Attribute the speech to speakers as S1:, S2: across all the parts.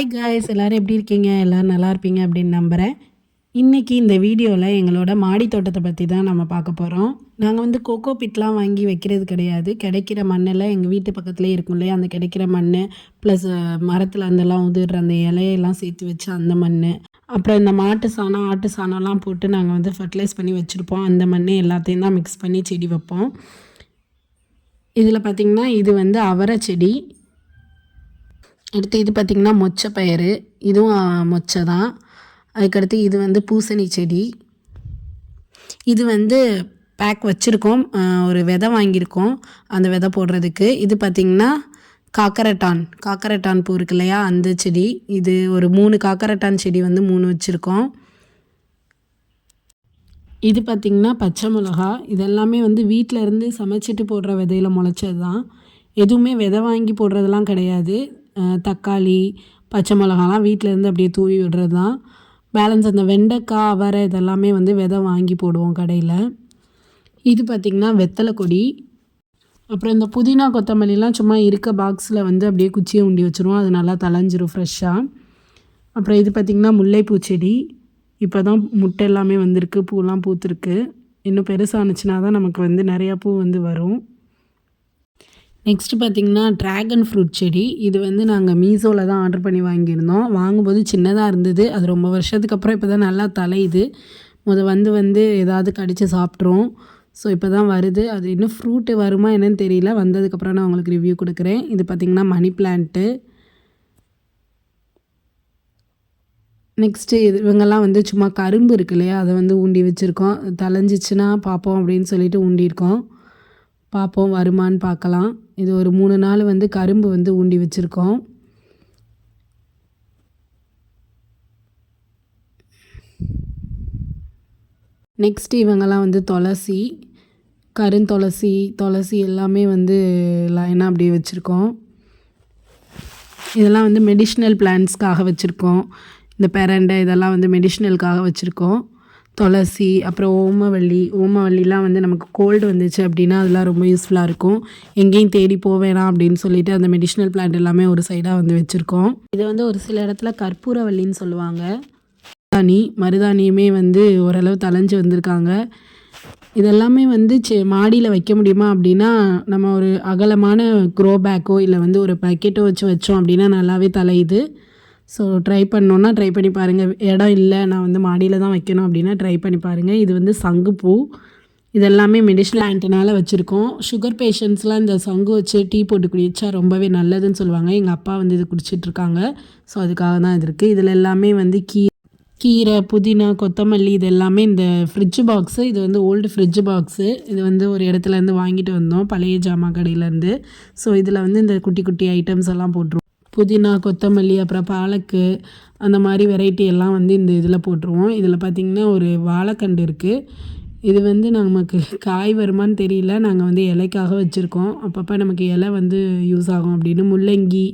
S1: Hi guys எல்லோரும் எப்படி இருக்கீங்க? எல்லோரும் நல்லா இருப்பீங்க அப்படின்னு நம்புகிறேன் இன்றைக்கி இந்த வீடியோவில் எங்களோட மாடி தோட்டத்தை பற்றி தான் நம்ம பார்க்க போகிறோம் நாங்கள் வந்து கோகோ பிட்லாம் வாங்கி வைக்கிறது கிடையாது. கிடைக்கிற மண்ணில் எங்கள் வீட்டு பக்கத்துலேயே இருக்கும் இல்லையா? அந்த கிடைக்கிற மண் ப்ளஸ் மரத்தில் அந்தலாம் உதிர்ற அந்த இலையெல்லாம் சேர்த்து வச்சு அந்த மண் அப்புறம் இந்த மாட்டு சாணம் ஆட்டு சாணம்லாம் போட்டு நாங்கள் வந்து ஃபர்டிலைஸ் பண்ணி வச்சுருப்போம். அந்த மண் எல்லாத்தையும் தான் மிக்ஸ் பண்ணி செடி வைப்போம். இதில் பார்த்திங்கன்னா இது வந்து அவரை செடி. அடுத்து இது பார்த்திங்கன்னா மொச்சை பயிறு. இதுவும் மொச்சை தான். அதுக்கடுத்து இது வந்து பூசணி செடி. இது வந்து பேக் வச்சுருக்கோம். ஒரு விதை வாங்கியிருக்கோம். அந்த விதை போடுறதுக்கு. இது பார்த்திங்கன்னா காக்கரட்டான். காக்கரட்டான் பூ இருக்கு இல்லையா? அந்த செடி. இது ஒரு மூணு காக்கரட்டான் செடி வந்து மூணு வச்சுருக்கோம். இது பார்த்திங்கன்னா பச்சை மிளகா. இதெல்லாமே வந்து வீட்டில் இருந்து சமைச்சிட்டு போடுற விதையில் முளைச்சது தான் எதுவுமே விதை வாங்கி போடுறதெல்லாம் கிடையாது. தக்காளி பச்சை மிளகாலாம் வீட்டிலேருந்து அப்படியே தூவி விடுறது தான். பேலன்ஸ் அந்த வெண்டைக்காய் அவரை இதெல்லாமே வந்து விதை வாங்கி போடுவோம் கடையில். இது பார்த்திங்கன்னா வெத்தலை கொடி. அப்புறம் இந்த புதினா கொத்தமல்லிலாம் சும்மா இருக்க பாக்ஸில் வந்து அப்படியே குச்சியை உண்டி வச்சுருவோம். அது நல்லா தலைஞ்சிரும் ஃப்ரெஷ்ஷாக அப்புறம் இது பார்த்திங்கன்னா முல்லைப்பூ செடி. இப்போ தான் முட்டை எல்லாமே வந்திருக்கு பூலாம் பூத்துருக்கு. இன்னும் பெருசானுச்சுன்னா தான் நமக்கு வந்து நிறையா பூ வந்து வரும். நெக்ஸ்ட்டு பார்த்திங்கன்னா ட்ராகன் ஃப்ரூட் செடி. இது வந்து நாங்கள் மீஷோவில் தான் ஆர்டர் பண்ணி வாங்கியிருந்தோம். வாங்கும்போது சின்னதாக இருந்தது. அது ரொம்ப வருஷத்துக்கு அப்புறம் இப்போ தான் நல்லா தலையுது. முத வந்து வந்து ஏதாவது கடித்து சாப்பிட்ரும் ஸோ இப்போ தான் வருது. அது இன்னும் ஃப்ரூட்டு வருமா என்னன்னு தெரியல. வந்ததுக்கப்புறம் நான் உங்களுக்கு ரிவ்யூ கொடுக்குறேன். இது பார்த்திங்கன்னா மணி பிளான்ட்டு நெக்ஸ்ட்டு இது இவங்கெல்லாம் வந்து சும்மா கரும்பு இருக்கு இல்லையா? அதை வந்து ஊண்டி வச்சுருக்கோம். தலைஞ்சிச்சுன்னா பார்ப்போம் அப்படின்னு சொல்லிட்டு ஊண்டியிருக்கோம். பார்ப்போம் வருமானு பார்க்கலாம். இது ஒரு மூணு நாள் வந்து கரும்பு வந்து ஊண்டி வச்சுருக்கோம். நெக்ஸ்ட் இவங்கெல்லாம் வந்து துளசி கருந்துளசி துளசி எல்லாமே வந்து லைனாக அப்படியே வச்சுருக்கோம். இதெல்லாம் வந்து மெடிஷ்னல் பிளான்ஸ்க்காக வச்சுருக்கோம். இந்த பெரண்டை இதெல்லாம் வந்து மெடிஷ்னலுக்காக வச்சுருக்கோம். துளசி அப்புறம் ஓமவல்லி ஓமவல்லிலாம் வந்து நமக்கு கோல்டு வந்துச்சு அப்படின்னா அதெல்லாம் ரொம்ப யூஸ்ஃபுல்லாக இருக்கும். எங்கேயும் தேடி போவேணாம் அப்படின்னு சொல்லிட்டு அந்த மெடிஷனல் பிளான்ட் எல்லாமே ஒரு சைடாக வந்து வச்சுருக்கோம். இது வந்து ஒரு சில இடத்துல கற்பூரவல்லின்னு சொல்லுவாங்க. மருதாணி மருதாணியுமே வந்து ஓரளவு தலைஞ்சு வந்திருக்காங்க. இதெல்லாமே வந்து செ மாடியில் வைக்க முடியுமா அப்படின்னா நம்ம ஒரு அகலமான க்ரோ பேக்கோ இல்லை வந்து ஒரு பக்கெட்டோ வச்சு வச்சோம் அப்படின்னா நல்லாவே தலையுது ஸோ ட்ரை பண்ணோன்னா ட்ரை பண்ணி பாருங்கள் இடம் இல்லை நான் வந்து மாடியில் தான் வைக்கணும் அப்படின்னா ட்ரை பண்ணி பாருங்கள் இது வந்து சங்குப்பூ இதெல்லாமே மெடிஷனல் ஆண்டனால் வச்சுருக்கோம். சுகர் பேஷண்ட்ஸ்லாம் இந்த சங்கு வச்சு டீ போட்டு குடிச்சா ரொம்பவே நல்லதுன்னு சொல்லுவாங்க. எங்கள் அப்பா வந்து இது குடிச்சிட்ருக்காங்க ஸோ அதுக்காக தான் இது இருக்குது இதில் எல்லாமே வந்து கீ கீரை புதினா கொத்தமல்லி இது எல்லாமே இந்த ஃப்ரிட்ஜு பாக்ஸு இது வந்து ஓல்டு ஃப்ரிட்ஜ் பாக்ஸு இது வந்து ஒரு இடத்துலேருந்து வாங்கிட்டு வந்தோம். பழைய ஜாமான் கடையிலேருந்து ஸோ இதில் வந்து இந்த குட்டி குட்டி ஐட்டம்ஸ் எல்லாம் போட்டுருவோம். புதினா கொத்தமல்லி அப்புறம் பாலக்கு அந்த மாதிரி வெரைட்டி எல்லாம் வந்து இந்த இதில் போட்டுருவோம். இதில் பார்த்திங்கன்னா ஒரு வாழைக்கண்டு இருக்குது இது வந்து நமக்கு காய் வருமானு தெரியல. நாங்கள் வந்து இலைக்காக வச்சுருக்கோம். அப்பப்போ நமக்கு இலை வந்து யூஸ் ஆகும் அப்படின்னு. முள்ளங்கி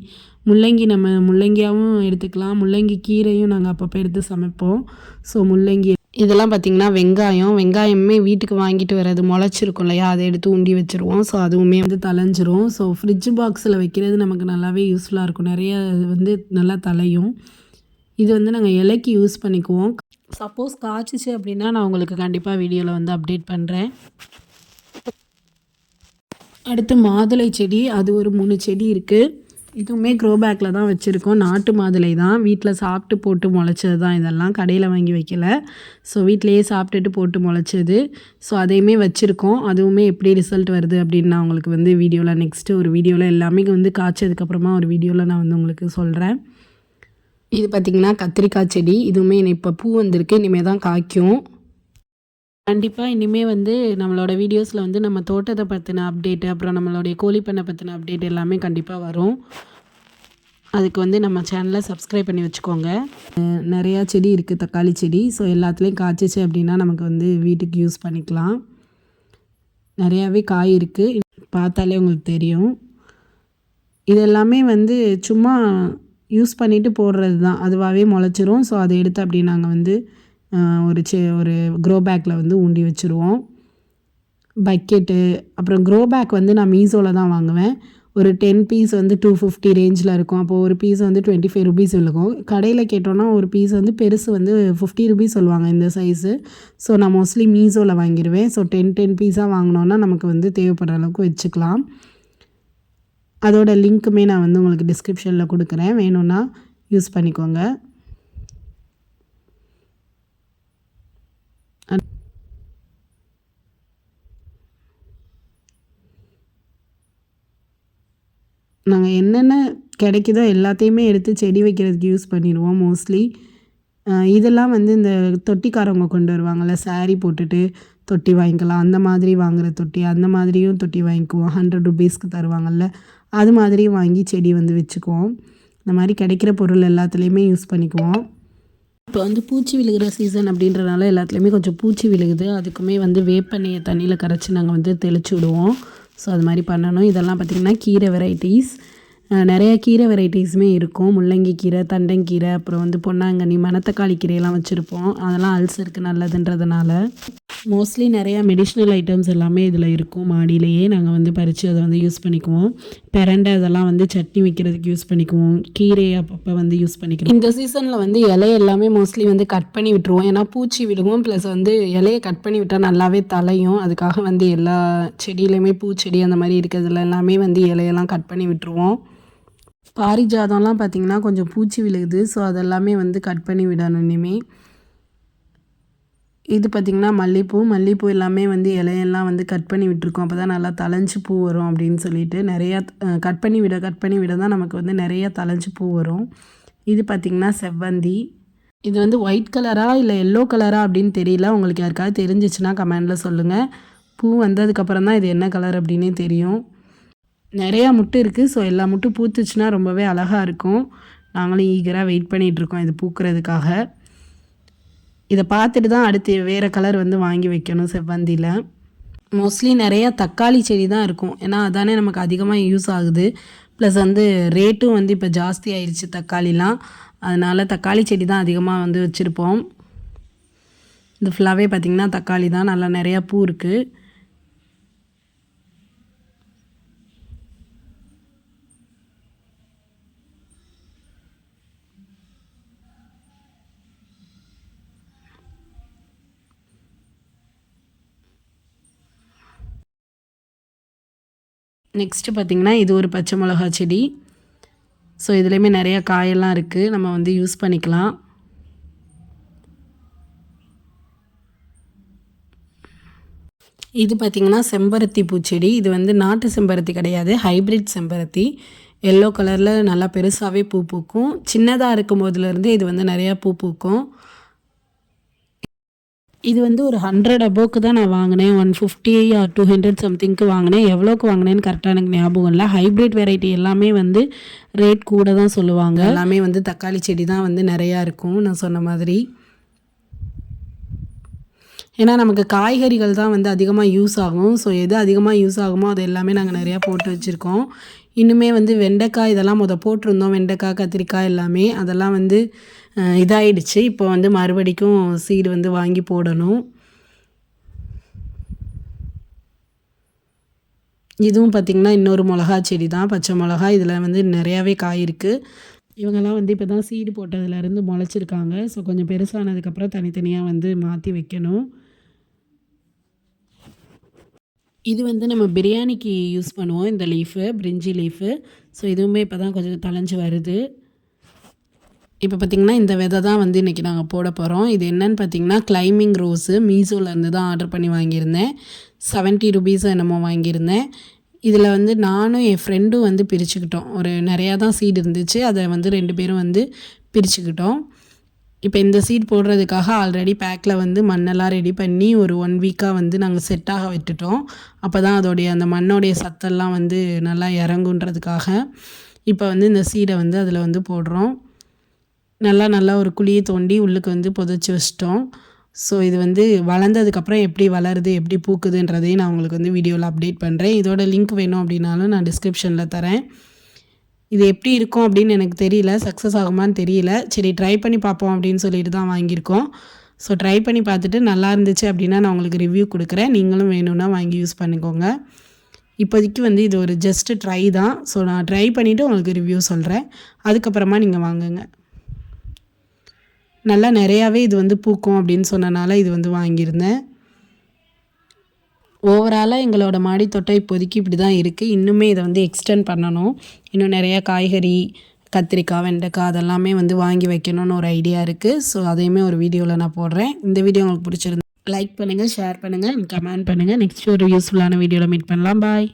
S1: முள்ளங்கி நம்ம முள்ளங்கியாகவும் எடுத்துக்கலாம். முள்ளங்கி கீரையும் நாங்கள் அப்பப்போ எடுத்து சமைப்போம். ஸோ முள்ளங்கி இதெல்லாம் பார்த்திங்கன்னா வெங்காயம் வெங்காயமே வீட்டுக்கு வாங்கிட்டு வர்றது முளைச்சிருக்கும் இல்லையா? அதை எடுத்து உண்டி வச்சுருவோம். ஸோ அதுவுமே வந்து தலைஞ்சிரும் ஸோ ஃப்ரிட்ஜ் பாக்ஸில் வைக்கிறது நமக்கு நல்லாவே யூஸ்ஃபுல்லாக இருக்கும். நிறைய வந்து நல்லா தலையும் இது வந்து நாங்கள் இலைக்கு யூஸ் பண்ணிக்குவோம். சப்போஸ் காய்ச்சிச்சு அப்படின்னா நான் உங்களுக்கு கண்டிப்பாக வீடியோவில் வந்து அப்டேட் பண்ணுறேன் அடுத்து மாதுளை செடி. அது ஒரு மூணு செடி இருக்குது இதுவுமே க்ரோ பேக்கில் தான் வச்சுருக்கோம். நாட்டு மாதுளை தான். வீட்டில் சாப்பிட்டு போட்டு முளைச்சது தான் இதெல்லாம். கடையில் வாங்கி வைக்கல. ஸோ வீட்டிலையே சாப்பிட்டுட்டு போட்டு முளைச்சது. ஸோ அதையுமே வச்சுருக்கோம். அதுவுமே எப்படி ரிசல்ட் வருது அப்படின்னு நான் உங்களுக்கு வந்து வீடியோவில் நெக்ஸ்ட்டு ஒரு வீடியோவில் எல்லாமே வந்து காய்ச்சதுக்கப்புறமா ஒரு வீடியோவில் நான் வந்து உங்களுக்கு சொல்கிறேன் இது பார்த்திங்கன்னா கத்திரிக்காய் செடி. இதுவுமே இப்போ பூ வந்திருக்கு. இனிமேல் தான் காய்க்கும். கண்டிப்பாக இனிமேல் வந்து நம்மளோட வீடியோஸில் வந்து நம்ம தோட்டத்தை பற்றின அப்டேட்டு அப்புறம் நம்மளுடைய கோழி பண்ணை பற்றின அப்டேட் எல்லாமே கண்டிப்பாக வரும். அதுக்கு வந்து நம்ம சேனலை சப்ஸ்கிரைப் பண்ணி வச்சுக்கோங்க. நிறையா செடி இருக்குது தக்காளி செடி. ஸோ எல்லாத்துலேயும் காய்ச்சிச்சு அப்படின்னா நமக்கு வந்து வீட்டுக்கு யூஸ் பண்ணிக்கலாம். நிறையாவே காய் இருக்குது பார்த்தாலே உங்களுக்கு தெரியும். இது எல்லாமே வந்து சும்மா யூஸ் பண்ணிவிட்டு போடுறது தான் அதுவாகவே முளைச்சிரும். ஸோ அதை எடுத்து அப்படி நாங்கள் வந்து ஒரு செ ஒரு க்ரோ பேக்கில் வந்து ஊண்டி வச்சுருவோம். பக்கெட்டு அப்புறம் க்ரோ பேக் வந்து நான் மீஷோவில் தான் வாங்குவேன். ஒரு டென் பீஸ் வந்து டூ ஃபிஃப்டி ரேஞ்சில் இருக்கும். அப்போது ஒரு பீஸ் வந்து டுவெண்ட்டி ஃபைவ் ருபீஸ் இருக்கும் கடையில் கேட்டோன்னா ஒரு பீஸ் வந்து பெருசு வந்து ஃபிஃப்டி ருபீஸ் சொல்லுவாங்க இந்த சைஸு ஸோ நான் மோஸ்ட்லி மீஷோவில் வாங்கிடுவேன் ஸோ டென் டென் பீஸாக வாங்கினோன்னா நமக்கு வந்து தேவைப்படுற அளவுக்கு வச்சுக்கலாம். அதோட லிங்க்குமே நான் வந்து உங்களுக்கு டிஸ்கிரிப்ஷனில் கொடுக்குறேன். வேணும்னா யூஸ் பண்ணிக்கோங்க. நாங்கள் என்னென்ன கிடைக்குதோ எல்லாத்தையுமே எடுத்து செடி வைக்கிறதுக்கு யூஸ் பண்ணிடுவோம் மோஸ்ட்லி இதெல்லாம் வந்து இந்த தொட்டிக்காரவங்க கொண்டு வருவாங்கள்ல சாரீ போட்டுட்டு தொட்டி வாங்கிக்கலாம். அந்த மாதிரி வாங்குகிற தொட்டி அந்த மாதிரியும் தொட்டி வாங்கிக்குவோம். ஹண்ட்ரட் ருபீஸ்க்கு தருவாங்கள்ல அது மாதிரியும் வாங்கி செடி வந்து வச்சுக்குவோம். இந்த மாதிரி கிடைக்கிற பொருள் எல்லாத்துலேயுமே யூஸ் பண்ணிக்குவோம். இப்போ வந்து பூச்சி விழுகிற சீசன் அப்படின்றனால எல்லாத்துலேயுமே கொஞ்சம் பூச்சி விழுகுது. அதுக்குமே வந்து வேப்பண்ணையை தண்ணியில் கரைச்சி நாங்கள் வந்து தெளிச்சு விடுவோம். ஸோ அது மாதிரி பண்ணணும். இதெல்லாம் பார்த்திங்கன்னா கீரை வெரைட்டிஸ் நிறையா கீரை வெரைட்டிஸுமே இருக்கும். முள்ளங்கி கீரை தண்டங்கீரை அப்புறம் வந்து பொன்னாங்கண்ணி மணத்தக்காளி கீரையெல்லாம் வச்சுருப்போம். அதெல்லாம் அல்சருக்கு நல்லதுன்றதுனால. மோஸ்ட்லி நிறையா மெடிஷ்னல் ஐட்டம்ஸ் எல்லாமே இதில் இருக்கும். மாடியிலேயே நாங்கள் வந்து பறித்து அதை வந்து யூஸ் பண்ணிக்குவோம். பெரண்டை அதெல்லாம் வந்து சட்னி வைக்கிறதுக்கு யூஸ் பண்ணிக்குவோம். கீரை அப்பப்போ வந்து யூஸ் பண்ணிக்கிறோம். இந்த சீசனில் வந்து இலைய எல்லாமே மோஸ்ட்லி வந்து கட் பண்ணி விட்டுருவோம். ஏன்னா பூச்சி விழுவோம் ப்ளஸ் வந்து இலையை கட் பண்ணி விட்டால் நல்லாவே தலையும். அதுக்காக வந்து எல்லா செடியிலையுமே பூச்செடி அந்த மாதிரி இருக்கிறதுல எல்லாமே வந்து இலையெல்லாம் கட் பண்ணி விட்டுருவோம். பாரிஜாதம்லாம் பார்த்திங்கன்னா கொஞ்சம் பூச்சி விழுகுது. ஸோ அதெல்லாமே வந்து கட் பண்ணி விடணும் இனிமேல் இது பார்த்திங்கன்னா மல்லிகைப்பூ மல்லிகைப்பூ எல்லாமே வந்து இலையெல்லாம் வந்து கட் பண்ணி விட்டுருக்கோம். அப்போ தான் நல்லா தளைஞ்சு பூ வரும் அப்படின்னு சொல்லிட்டு நிறையா கட் பண்ணி விட கட் பண்ணி விட தான் நமக்கு வந்து நிறையா தளைஞ்சு பூ வரும். இது பார்த்திங்கன்னா செவ்வந்தி. இது வந்து ஒயிட் கலரா இல்லை எல்லோ கலராக அப்படின்னு தெரியல. உங்களுக்கு யாருக்காவது தெரிஞ்சிச்சுன்னா கமெண்டில் சொல்லுங்கள் பூ வந்ததுக்கப்புறம் தான் இது என்ன கலர் அப்படின்னே தெரியும். நிறையா முட்டு இருக்குது ஸோ எல்லா முட்டும் பூத்துச்சுன்னா ரொம்பவே அழகாக இருக்கும். நாங்களும் ஈகராக வெயிட் பண்ணிகிட்ருக்கோம் இது பூக்கிறதுக்காக. இதை பார்த்துட்டு தான் அடுத்து வேறு கலர் வந்து வாங்கி வைக்கணும் செவ்வந்தியில். மோஸ்ட்லி நிறையா தக்காளி செடி தான் இருக்கும். ஏன்னா அதானே நமக்கு அதிகமாக யூஸ் ஆகுது. ப்ளஸ் வந்து ரேட்டும் வந்து இப்போ ஜாஸ்தி ஆயிடுச்சு தக்காளிலாம். அதனால் தக்காளி செடி தான் அதிகமாக வந்து வச்சுருப்போம். இந்த ஃபுல்லாகவே பார்த்திங்கன்னா தக்காளி தான். நல்லா நிறையா பூ இருக்குது நெக்ஸ்ட்டு பார்த்திங்கன்னா இது ஒரு பச்சை மிளகா செடி. ஸோ இதுலேயுமே நிறையா காயெல்லாம் இருக்குது நம்ம வந்து யூஸ் பண்ணிக்கலாம். இது பார்த்திங்கன்னா செம்பருத்தி பூச்செடி இது வந்து நாட்டு செம்பருத்தி கிடையாது. ஹைப்ரிட் செம்பருத்தி. எல்லோ கலரில் நல்லா பெருசாகவே பூ பூக்கும். சின்னதாக இருக்கும் போதுலேருந்து இது வந்து நிறையா பூ பூக்கும். இது வந்து ஒரு ஹண்ட்ரட் அபோவுக்கு தான் நான் வாங்கினேன். One fifty or two hundred சம்திங்க்கு வாங்கினேன். எவ்வளோக்கு வாங்கினேன்னு கரெக்டாக எனக்கு ஞாபகம் இல்லை. ஹைப்ரிட் வெரைட்டி எல்லாமே வந்து ரேட் கூட தான் சொல்லுவாங்க. எல்லாமே வந்து தக்காளி செடி தான் வந்து நிறையா இருக்கும். நான் சொன்ன மாதிரி. ஏன்னா நமக்கு காய்கறிகள் தான் வந்து அதிகமாக யூஸ் ஆகும். ஸோ எது அதிகமாக யூஸ் ஆகுமோ அது எல்லாமே நாங்கள் நிறையா போட்டு வச்சுருக்கோம். இன்னுமே வந்து வெண்டைக்காய் இதெல்லாம் முத போட்டிருந்தோம். வெண்டைக்காய் கத்திரிக்காய் எல்லாமே. அதெல்லாம் வந்து இதாயிடுச்சு. இப்போ வந்து மறுபடிக்கும் சீடு வந்து வாங்கி போடணும். இதுவும் பார்த்திங்கன்னா இன்னொரு மிளகா செடி தான். பச்சை மிளகா இதில் வந்து நிறையாவே காய் இருக்குது இவங்கெல்லாம் வந்து இப்போ தான் சீடு போட்டதுலேருந்து முளைச்சிருக்காங்க. ஸோ கொஞ்சம் பெருசானதுக்கப்புறம் தனித்தனியாக வந்து மாற்றி வைக்கணும். இது வந்து நம்ம பிரியாணிக்கு யூஸ் பண்ணுவோம். இந்த லீஃபு பிரிஞ்சி லீஃபு ஸோ இதுவுமே இப்போ தான் கொஞ்சம் தலைஞ்சு வருது. இப்போ பார்த்திங்கன்னா இந்த விதை தான் வந்து இன்றைக்கி நாங்கள் போட போகிறோம். இது என்னென்னு பார்த்திங்கன்னா கிளைமிங் ரோஸு மீசோலேருந்து தான் ஆர்டர் பண்ணி வாங்கியிருந்தேன். செவன்ட்டி ருபீஸ் என்னமோ வாங்கியிருந்தேன். இதில் வந்து நானும் என் ஃப்ரெண்டும் வந்து பிரிச்சுக்கிட்டோம். ஒரு நிறையா தான் சீடு இருந்துச்சு. அதை வந்து ரெண்டு பேரும் வந்து பிரிச்சுக்கிட்டோம். இப்போ இந்த சீட் போடுறதுக்காக ஆல்ரெடி பேக்கில் வந்து மண்ணெல்லாம் ரெடி பண்ணி ஒரு ஒன் வீக்காக வந்து நாங்கள் செட்டாக விட்டுட்டோம். அப்போ தான் அதோடைய அந்த மண்ணோடைய சத்தெல்லாம் வந்து நல்லா இறங்குன்றதுக்காக இப்போ வந்து இந்த சீடை வந்து அதில் வந்து போடுறோம். நல்லா நல்லா ஒரு குழியை தோண்டி உள்ளுக்கு வந்து புதைச்சி வச்சிட்டோம். ஸோ இது வந்து வளர்ந்ததுக்கப்புறம் எப்படி வளருது எப்படி பூக்குதுன்றதையும் நான் உங்களுக்கு வந்து வீடியோவில் அப்டேட் பண்ணுறேன் இதோட லிங்க் வேணும் அப்படின்னாலும் நான் டிஸ்கிரிப்ஷனில் தரேன். இது எப்படி இருக்கும் அப்படின்னு எனக்கு தெரியல சக்ஸஸ் ஆகுமான்னு தெரியல. சரி ட்ரை பண்ணி பார்ப்போம் அப்படின்னு சொல்லிட்டு தான் வாங்கியிருக்கோம். ஸோ ட்ரை பண்ணி பார்த்துட்டு நல்லா இருந்துச்சு அப்படின்னா நான் உங்களுக்கு ரிவ்யூ கொடுக்குறேன். நீங்களும் வேணும்னா வாங்கி யூஸ் பண்ணிக்கோங்க. இப்போதைக்கு வந்து இது ஒரு ஜஸ்ட்டு ட்ரை தான். ஸோ நான் ட்ரை பண்ணிவிட்டு உங்களுக்கு ரிவ்யூ சொல்கிறேன் அதுக்கப்புறமா நீங்கள் வாங்குங்க. நல்லா நிறையாவே இது வந்து பூக்கும் அப்படின்னு சொன்னனால இது வந்து வாங்கியிருந்தேன். ஓவராலாக எங்களோட மாடி தோட்டம் இப்போதைக்கு இப்படி தான் இருக்குது இன்னுமே இதை வந்து எக்ஸ்டெண்ட் பண்ணணும். இன்னும் நிறையா காய்கறி கத்திரிக்காய் வெண்டைக்காய் அதெல்லாமே வந்து வாங்கி வைக்கணும்னு ஒரு ஐடியா இருக்குது ஸோ அதையுமே ஒரு வீடியோவில் நான் போடுறேன். இந்த வீடியோ உங்களுக்கு பிடிச்சிருந்தேன் லைக் பண்ணுங்கள் ஷேர் பண்ணுங்கள் கமெண்ட் பண்ணுங்கள் நெக்ஸ்ட் ஒரு யூஸ்ஃபுல்லான வீடியோவில் மீட் பண்ணலாம். பாய்